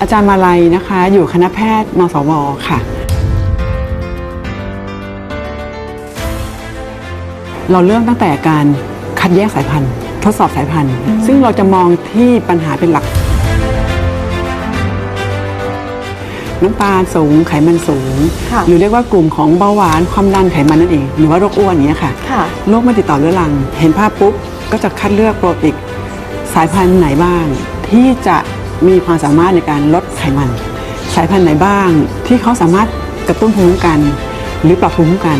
อาจารย์มาลัยนะคะ อยู่คณะแพทย์นสวค่ะ เราเริ่มตั้งแต่การคัดแยกสายพันธุ์ ทดสอบสายพันธุ์ ซึ่งเราจะมองที่ปัญหาเป็นหลัก น้ำตาลสูงไขมันสูง ค่ะ หรือเรียกว่ากลุ่มของเบาหวานความดันไขมันนั่นเอง หรือว่าโรคอ้วนอย่างเนี้ยค่ะ ค่ะ โรคไม่ติดต่อเรื้อรัง เห็นภาพปุ๊บ ก็จะคัดเลือกโปรติกสายพันธุ์ไหนบ้าง ที่จะ มีความสามารถในการลดไขมัน สายพันธุ์ไหนบ้างที่เขาสามารถกระตุ้นภูมิคุ้มกัน หรือปรับภูมิคุ้มกัน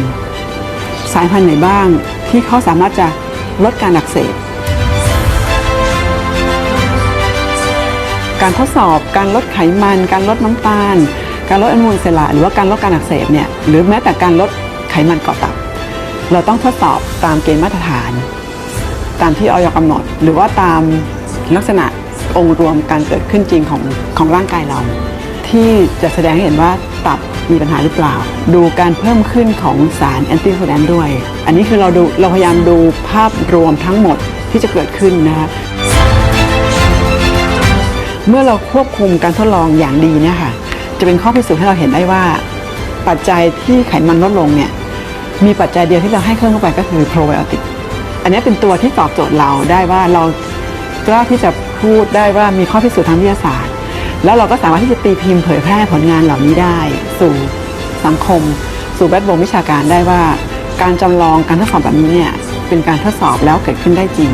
สายพันธุ์ไหนบ้างที่เขาสามารถจะลดการอักเสบการทดสอบการลดไขมัน การลดน้ำตาล การลดอนุมูลอิสระหรือว่าการลดการอักเสบเนี่ยหรือแม้แต่การลดไขมันเกาะตับ เราต้องทดสอบตามเกณฑ์มาตรฐาน ตามที่ออยกำหนด หรือว่าตามลักษณะ องค์รวมการเกิดขึ้นจริงของของร่างกายเรา ที่จะแสดงให้เห็นว่าตับมีปัญหาหรือเปล่า ดูการเพิ่มขึ้นของสารแอนตี้โคแดนด้วย อันนี้คือเราดูเราพยายามดูภาพรวมทั้งหมดที่จะเกิดขึ้นนะคะเมื่อเราควบคุมการทดลองอย่างดีเนี่ยค่ะจะเป็นข้อพิสูจน์ให้เราเห็นได้ว่า ปัจจัยที่ไขมันลดลงเนี่ยมีปัจจัยเดียวที่เราให้เครื่องเข้าไปก็คือโปรไบโอติกอันนี้เป็นตัวที่ตอบโจทย์เราได้ว่าเรากล้าที่จะ พูดได้ว่ามีข้อพิสูจน์ทางวิทยาศาสตร์ แล้วเราก็สามารถที่จะตีพิมพ์เผยแพร่ผลงานเหล่านี้ได้ สู่สังคม สู่แวดวงวิชาการได้ว่า การจำลองการทดสอบแบบนี้เนี่ยเป็นการทดสอบแล้วเกิดขึ้นได้จริง